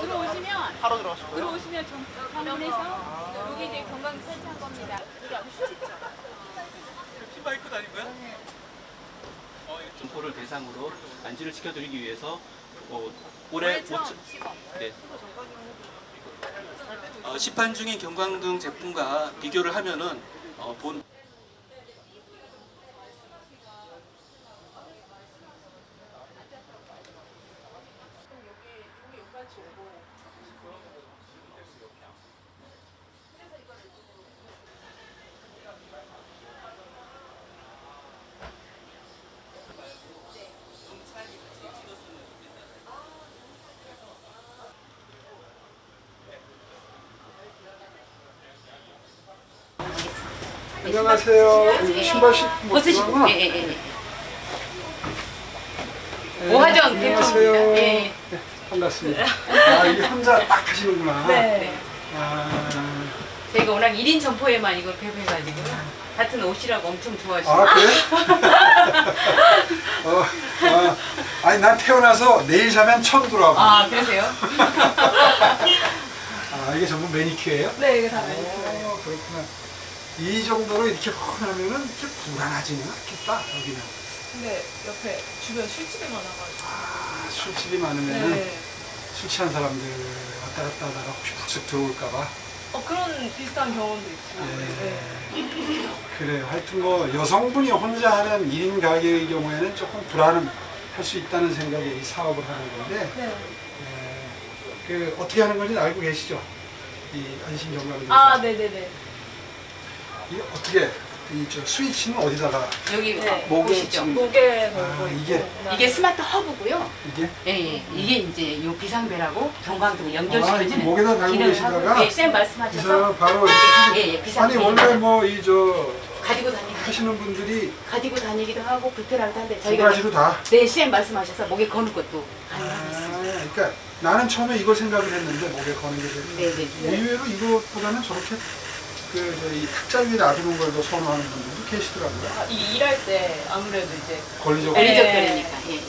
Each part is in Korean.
들어오시면 하러 들어가시고요. 들어오시면 좀 방문해서 여기 이제 건강 센터한 겁니다. 우리 아주 쉽죠. 신발 입고 다니고요? 점포를 대상으로 안지를 지켜드리기 위해서 어, 올해 올해 처음 오천- 시범. 네. 어, 시판 중인 경광등 제품과 비교를 하면은 어, 본 안녕하세요. 신발 신고 벗으시고. 들어가구나. 예, 예, 예. 네, 오하정 안녕하세요. 대표입니다. 예. 네, 반갑습니다. 아, 이게 혼자 딱 하시는구나. 네. 아, 저희가 워낙 1인 점포에만 이걸 배부해가지고 같은 옷이라고 엄청 좋아하시고. 아 그래? 어, 아, 아니 난 태어나서 네일 샵엔 처음 들어와. 아, 아, 그러세요? 이게 전부 매니큐어예요? 네, 이거 다 어, 그렇구나. 이 정도로 이렇게 혼하면은 이렇게 불안하지는 않겠다 여기는. 근데 옆에 주변 술집이 많아가지고 아, 술집이 많으면은 네. 술 취한 사람들 왔다 갔다 하다가 혹시 푹 들어올까봐. 어, 그런 비슷한 경험도 있고 예. 네. 그래요. 하여튼 뭐 여성분이 혼자 하는 1인 가게의 경우에는 조금 불안할 수 있다는 생각에 이 사업을 하는 건데 네. 에, 그 어떻게 하는 건지 알고 계시죠? 이 안심경감이 아 네네네 이 어떻게 이 저 스위치는 어디다가 여기 네. 목에 보시죠. 지금 목에 아, 걸고 이게- 있고 이게 스마트 허브고요. 이게 예, 예. 이게 이제 요 비상벨하고 경광등 아, 연결시켜주는 목에다 달고 기능을 계시다가 하고, 예, 쌤이 말씀하셔서 사람 바로 예, 예, 아니 비상벨 원래 뭐 이 저 가지고 다니기도 하시는 분들이 가지고 다니기도 하고 불편하기도 한데 두 저희가 가지로 다 네, 쌤 말씀하셔서 목에 거는 것도 아, 가능하고 있습니다. 그러니까 나는 처음에 이걸 생각을 했는데 목에 거는 게 되게 네, 네. 네. 의외로 이것보다는 저렇게 그 저희 탁자 위에 놔두는 걸더 선호하는 분들도 계시더라고요. 아, 이 일할 때 아무래도 이제 권리적으로. 네. 예, 예.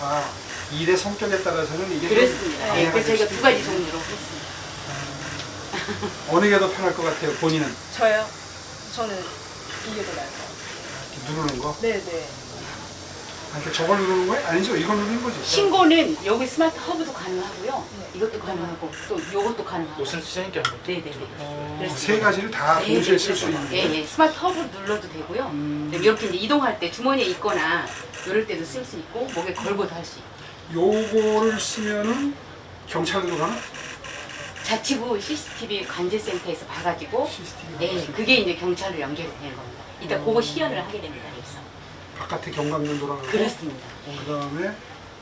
아, 일의 성격에 따라서는 이게 그렇습니다. 좀 예, 방해가 그래서 될 저희가 수도 두 가지. 종류로 했습니다. 어느 게 더 편할 것 같아요, 본인은? 저요? 저는 이게 더 나을 것 같아요 이렇게 누르는 거? 네네 아, 이렇게 저걸 누르는 거예요? 아니죠, 이걸 누르는 거지. 신고는 여기 스마트 허브도 가능하고요. 네. 이것도 가능하고 또 이것도 가능하고. 옷을 쓰니까 네, 네, 네. 어. 세 가지를 다 네, 동시에 네, 쓸수 네. 있는 예, 거예요? 예. 스마트 허브 눌러도 되고요. 음. 이렇게 이제 이동할 때 주머니에 있거나 이럴 때도 쓸 수 있고 목에 걸고도 할 수 있고. 요거를 쓰면은 경찰으로 가나? 자치구 CCTV 관제센터에서 봐가지고 CCTV. 예, 그게 이제 경찰로 연결이 되는 겁니다. 이따 그거 시연을 하게 됩니다. 바깥에 돌아가고. 그렇습니다. 예. 그 다음에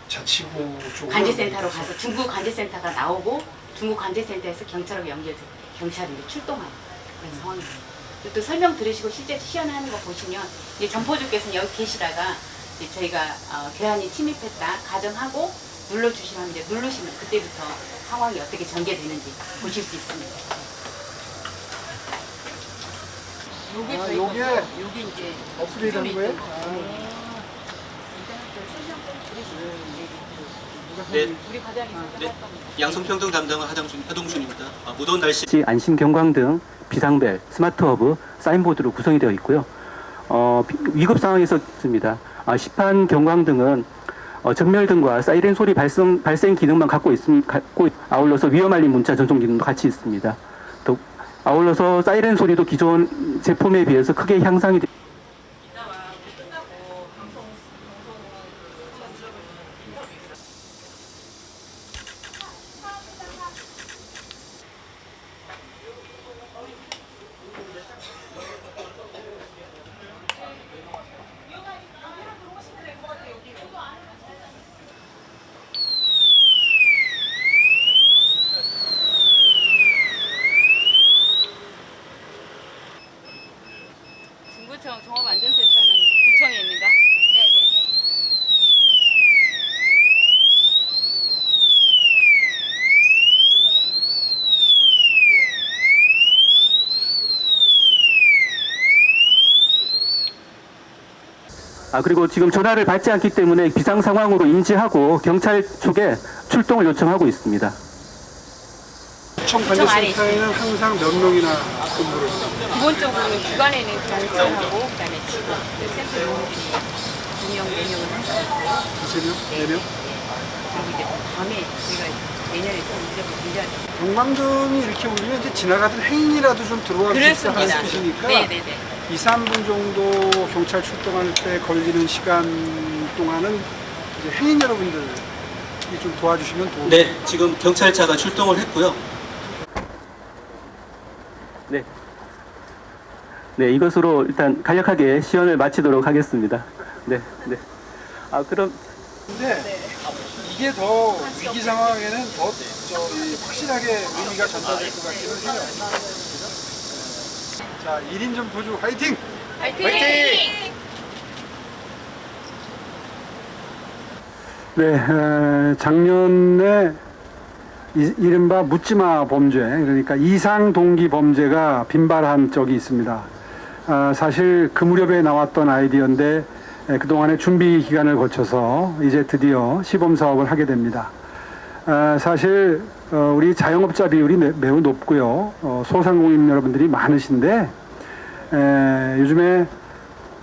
자치구 쪽으로. 관제센터로 가서 중국 관제센터가 나오고 중국 관제센터에서 경찰로 연결돼 경찰이 이제 출동하는 그런 상황입니다. 그리고 또 설명 들으시고 실제 시연하는 거 보시면 이제 점포주께서는 여기 계시다가 이제 저희가 어, 괴한이 침입했다 가정하고 눌러주시면 이제 누르시면 그때부터 상황이 어떻게 전개되는지 보실 수 있습니다. 요게 아, 저희 요게 거고, 요게 이제 업그레이드 하는 거예요? 아. 네. 설명 이제 네, 우리 과장님이 네. 할 겁니다. 양성평등 담당은 하동준, 하동준입니다. 아, 무더운 날씨 안심 경광 등, 비상벨, 스마트 허브, 사인보드로 구성이 되어 있고요. 어, 비- 위급 상황에서 있습니다. 아, 시판 경광 등은 어, 전멸 등과 사이렌 소리 발생, 발생 기능만 갖고 있음, 갖고 있- 아울러서 위험 알림 문자 전송 기능도 같이 있습니다. 또 아울러서 사이렌 소리도 기존 제품에 비해서 크게 향상이 되- 이따 지구촌 종합안전센터는 구청에 있는가? 아, 그리고 지금 전화를 받지 않기 때문에 비상 상황으로 인지하고 경찰 쪽에 출동을 요청하고 있습니다. 구청 구청 안에 관제센터에는 항상 몇 명이나 근무를? 기본적으로는 주간에는 경찰하고 그다음에 직원, 그리고 센터 요원들이 두 명, 네 명은 항상 있고 두세 명? 네 명? 그리고 이제 밤에 저희가 내년에 좀 무조건 문제가 경광등이 이렇게 울리면 이제 지나가던 행인이라도 좀 들어갈 수 하는 그렇습니다. 뜻이니까 네네네. 2, 3분 정도 경찰 출동할 때 걸리는 시간 동안은 이제 행인 여러분들이 좀 도와주시면 도움이 네, 지금 경찰차가 출동을 했고요. 네. 네, 이것으로 일단 간략하게 시연을 마치도록 하겠습니다. 네, 네. 아, 그럼 근데 이게 더 위기 상황에는 더 저기 확실하게 의미가 전달될 것 같기는 해요. 자, 1인 점포주 화이팅! 화이팅! 네, 에, 작년에 이, 이른바 묻지마 범죄, 그러니까 이상 동기 범죄가 빈발한 적이 있습니다. 아, 사실 그 무렵에 나왔던 아이디어인데 에, 그동안의 준비 기간을 거쳐서 이제 드디어 시범 사업을 하게 됩니다. 아, 사실 어, 우리 자영업자 비율이 매- 매우 높고요. 어, 소상공인 여러분들이 많으신데 에, 요즘에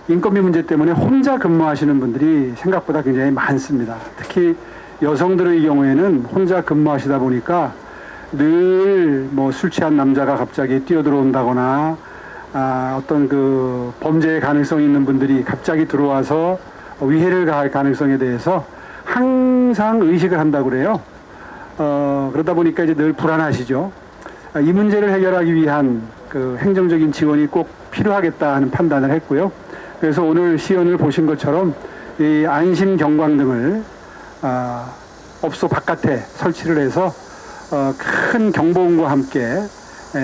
인건비 문제 때문에 혼자 근무하시는 분들이 생각보다 굉장히 많습니다. 특히 여성들의 경우에는 혼자 근무하시다 보니까 늘 뭐 술 취한 남자가 갑자기 뛰어들어온다거나 아, 어떤 그 범죄의 가능성이 있는 분들이 갑자기 들어와서 위해를 가할 가능성에 대해서 항상 의식을 한다고 그래요. 어, 그러다 보니까 이제 늘 불안하시죠. 아, 이 문제를 해결하기 위한 그 행정적인 지원이 꼭 필요하겠다 하는 판단을 했고요. 그래서 오늘 시연을 보신 것처럼 이 안심 경광등을 아, 업소 바깥에 설치를 해서 어, 큰 경보음과 함께 에,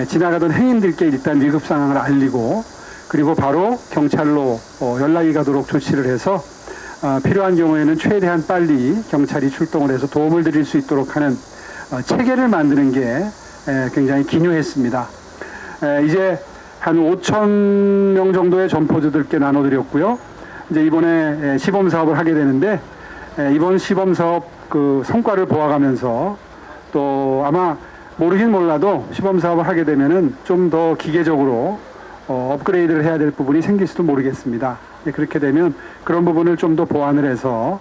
지나가던 행인들께 일단 위급 상황을 알리고 그리고 바로 경찰로 어, 연락이 가도록 조치를 해서 어, 필요한 경우에는 최대한 빨리 경찰이 출동을 해서 도움을 드릴 수 있도록 하는 어, 체계를 만드는 게 에, 굉장히 기묘했습니다. 에, 이제 한 5천 명 정도의 점포주들께 나눠드렸고요. 이제 이번에 에, 시범 사업을 하게 되는데 에, 이번 시범 사업 그 성과를 보아가면서 또 아마 모르긴 몰라도 시범 사업을 하게 되면은 좀 더 기계적으로 어, 업그레이드를 해야 될 부분이 생길지도 모르겠습니다. 예, 그렇게 되면 그런 부분을 좀 더 보완을 해서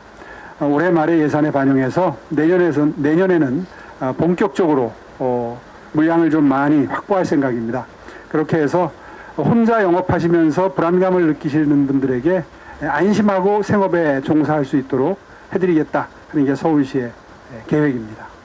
어, 올해 말에 예산에 반영해서 내년에선 내년에는 아, 본격적으로 어, 물량을 좀 많이 확보할 생각입니다. 그렇게 해서 혼자 영업하시면서 불안감을 느끼시는 분들에게 안심하고 생업에 종사할 수 있도록 해드리겠다 하는 게 서울시의 계획입니다.